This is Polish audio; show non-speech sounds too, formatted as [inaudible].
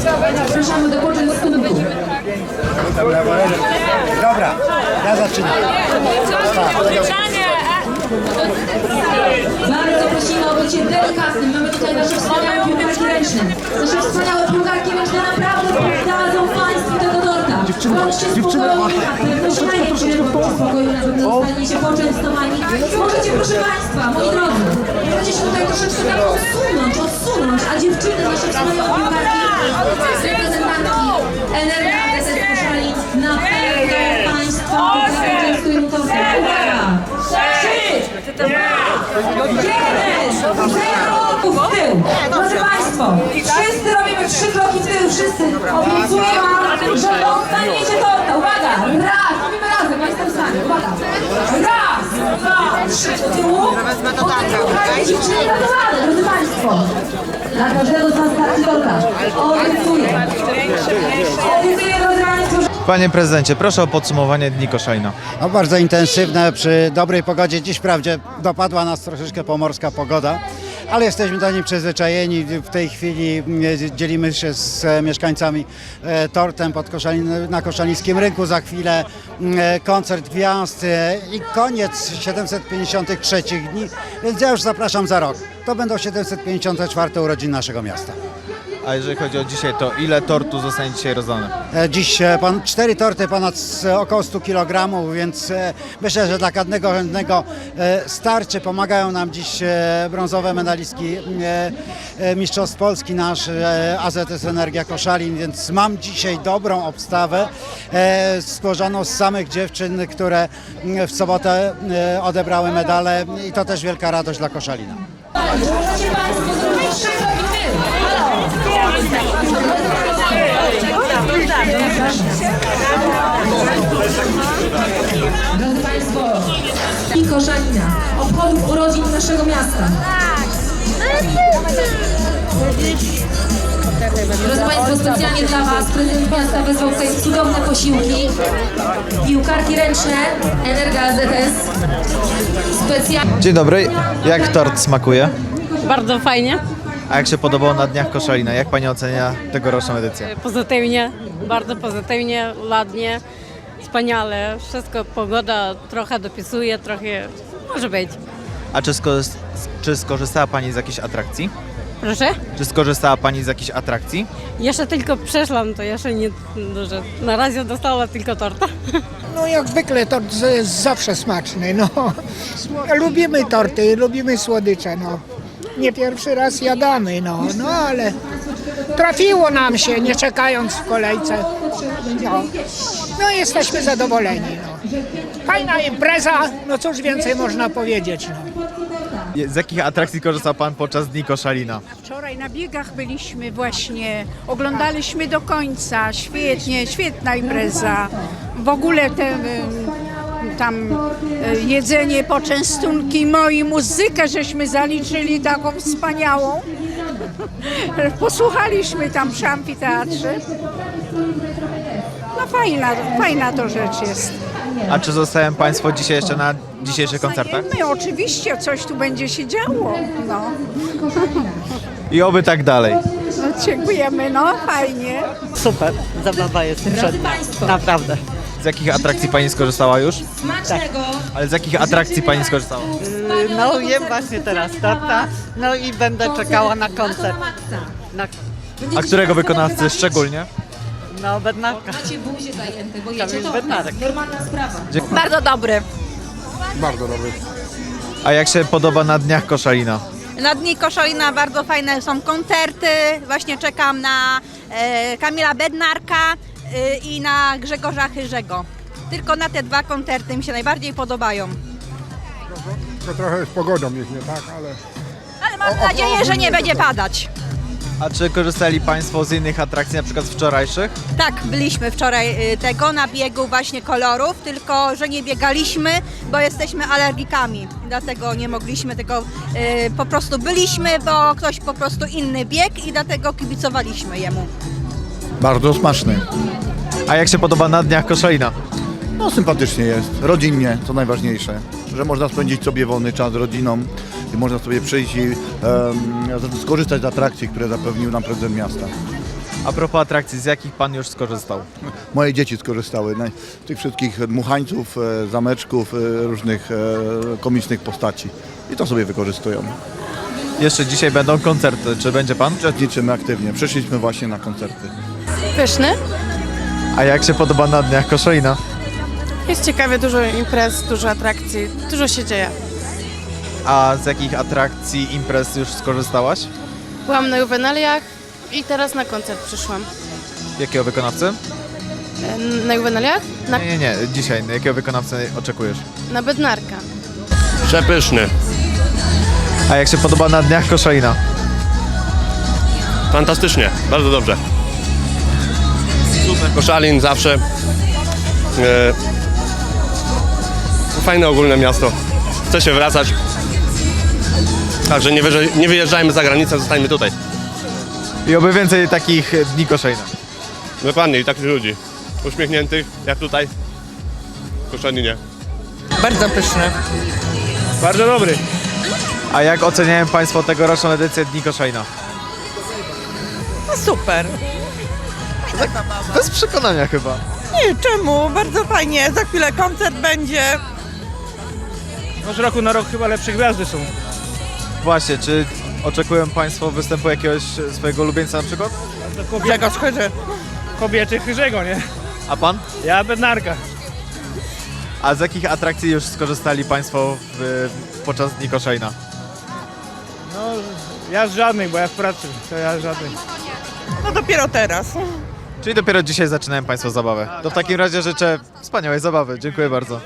Zapraszamy do poczęstunek. Dobra, ja zaczynam. Bardzo prosimy o bycie delikatnym. Mamy tutaj nasze wspaniałe piłkarki ręczne. Nasze wspaniałe piłkarki ręczne naprawdę dadzą Państwu tego torta. Bądźcie spokojni, spokojni, na pewno zostaniecie poczęstowani. Możecie, proszę Państwa, moi drodzy, możecie się tutaj troszeczkę tak odsunąć, odsunąć, a dziewczyny, nasze wspaniałe piłkarki, reprezentantki Energia AZS Koszali na pewno Państwa poczęstują tortem. Uwaga! Trzy, Jeden! Zero w tył! Drodzy Państwo, wszyscy robimy trzy kroki w tył, wszyscy. Obiecuję Wam, że dostaniecie torta. Uwaga! Raz! Robimy razem, ja jestem w stanie. Uwaga! Raz! Trzy! Do tyłu! Słuchajcie, dziewczyny radę, drodzy Państwo. Dla każdego z starczy torta. Obiecuję. Obiecuję, drodzy Państwo, że... Panie prezydencie, proszę o podsumowanie Dni Koszalina. No, bardzo intensywne, przy dobrej pogodzie. Dziś wprawdzie dopadła nas troszeczkę pomorska pogoda, ale jesteśmy do niej przyzwyczajeni. W tej chwili mm, dzielimy się z e, mieszkańcami e, tortem pod Koszalin, na Koszalińskim Rynku. Za chwilę mm, e, koncert gwiazd e, i koniec 753 dni, więc ja już zapraszam za rok. To będą 754 urodziny naszego miasta. A jeżeli chodzi o dzisiaj, to ile tortu zostanie dzisiaj rozdane? E, Dziś e, pan, cztery torty ponad s- około 100 kg, więc e, myślę, że dla każdego chętnego e, starczy. Pomagają nam dziś e, brązowe medalistki e, e, Mistrzostw Polski, nasz e, AZS Energia Koszalin, więc mam dzisiaj dobrą obstawę e, złożoną z samych dziewczyn, które mm, w sobotę e, odebrały medale i to też wielka radość dla Koszalina. Możecie Państwo zrobić trzy kroki w tył. Drodzy Państwo, i Koszalina, obchodów urodzin naszego miasta. Drodzy Państwo, specjalnie dla Was prezydent miasta wezwał tutaj cudowne posiłki, piłkarki ręczne, Energa AZS, specjalnie... Dzień dobry, jak tort smakuje? Bardzo fajnie, A jak się podobało na Dniach Koszalina? Jak Pani ocenia tegoroczną edycję? pozytywnie, bardzo pozytywnie, ładnie, wspaniale. Wszystko, pogoda trochę dopisuje, trochę może być. A czy, sko- czy skorzystała Pani z jakiejś atrakcji? Proszę? Czy skorzystała Pani z jakiejś atrakcji? Jeszcze tylko przeszłam, to jeszcze nie dużo. Na razie dostała tylko torta. No jak zwykle tort z- jest zawsze smaczny, no. [laughs] Lubimy torty, lubimy słodycze, no. Nie pierwszy raz jadamy, no, no ale trafiło nam się, nie czekając w kolejce. No, no jesteśmy zadowoleni, no. Fajna impreza, no cóż więcej można powiedzieć, no. Z jakich atrakcji korzystał Pan podczas Dni Koszalina? Wczoraj na biegach byliśmy właśnie, oglądaliśmy do końca, świetnie, świetna impreza. W ogóle te, tam e, jedzenie, poczęstunki, moi muzykę żeśmy zaliczyli taką wspaniałą. Posłuchaliśmy tam przy amfiteatrze. No fajna, fajna to rzecz jest. A czy zostają Państwo dzisiaj jeszcze na dzisiejszych koncertach? My oczywiście coś tu będzie się działo. No, I oby tak dalej. no dziękujemy, no fajnie. Super, zabawa jest przednia. Naprawdę. Z jakich atrakcji Pani skorzystała już? Smacznego! Ale z jakich atrakcji Pani skorzystała? No jem właśnie teraz torta, no i będę czekała na koncert. Na, A którego wykonawcy szczególnie? no, Bednarka. Macie buzie zajęte, bo Kamil jecie to Bednarek. normalna sprawa. Bardzo dobry. A jak się podoba na Dniach Koszalina? Na dni Koszalina bardzo fajne są koncerty. Właśnie czekam na e, Kamila Bednarka i na Grzegorza Chyrzego. Tylko na te dwa koncerty mi się najbardziej podobają. To trochę z pogodą jest nie tak, ale Ale mam nadzieję, że nie będzie padać. A czy korzystali Państwo z innych atrakcji, na przykład z wczorajszych? Tak, byliśmy wczoraj y, tego na biegu właśnie kolorów, tylko że nie biegaliśmy, bo jesteśmy alergikami. Dlatego nie mogliśmy, tylko y, po prostu byliśmy, bo ktoś po prostu inny bieg i dlatego kibicowaliśmy jemu. Bardzo smaczny. A jak się podoba na Dniach Koszalina? No sympatycznie jest, rodzinnie, co najważniejsze, że można spędzić sobie wolny czas z rodziną i można sobie przyjść i em, skorzystać z atrakcji, które zapewnił nam prezydent miasta. A propos atrakcji, z jakich pan już skorzystał? Moje dzieci skorzystały z tych wszystkich dmuchańców, e, zameczków, e, różnych e, komicznych postaci i to sobie wykorzystują. Jeszcze dzisiaj będą koncerty, czy będzie pan? Uczestniczymy aktywnie, przyszliśmy właśnie na koncerty. Pyszny. A jak się podoba na Dniach Koszalina? Jest ciekawie, dużo imprez, dużo atrakcji, dużo się dzieje. A z jakich atrakcji, imprez już skorzystałaś? Byłam na juwenaliach i teraz na koncert przyszłam. Jakiego wykonawcy? E, Na juwenaliach? Na, Nie, nie, nie, dzisiaj. Jakiego wykonawcy oczekujesz? na Bednarka. Przepyszny, A jak się podoba na Dniach Koszalina? fantastycznie, bardzo dobrze. Koszalin zawsze. E, fajne ogólne miasto. Chce się wracać. Także nie, nie wyjeżdżajmy za granicę, zostańmy tutaj. I oby więcej takich Dni Koszalina. Dokładnie i takich ludzi. Uśmiechniętych, jak tutaj. W Koszalinie. Bardzo pyszne. Bardzo dobry. A jak oceniają państwo tegoroczną edycję Dni Koszalina? Super. Bez przekonania chyba. Nie, czemu? Bardzo fajnie. Za chwilę koncert będzie. No z roku na rok chyba lepsze gwiazdy są. Właśnie, czy oczekują państwo występu jakiegoś swojego ulubieńca na przykład? Grzegorz Chyży. Kobiety Chyrzego, nie? A pan? Ja bednarka. A z jakich atrakcji już skorzystali państwo w, podczas Dni Koszalina? No ja z żadnych, bo ja w pracy, to ja z żadnych. No dopiero teraz. Czyli dopiero dzisiaj zaczynają państwo zabawę. To w takim razie życzę wspaniałej zabawy. Dziękuję bardzo.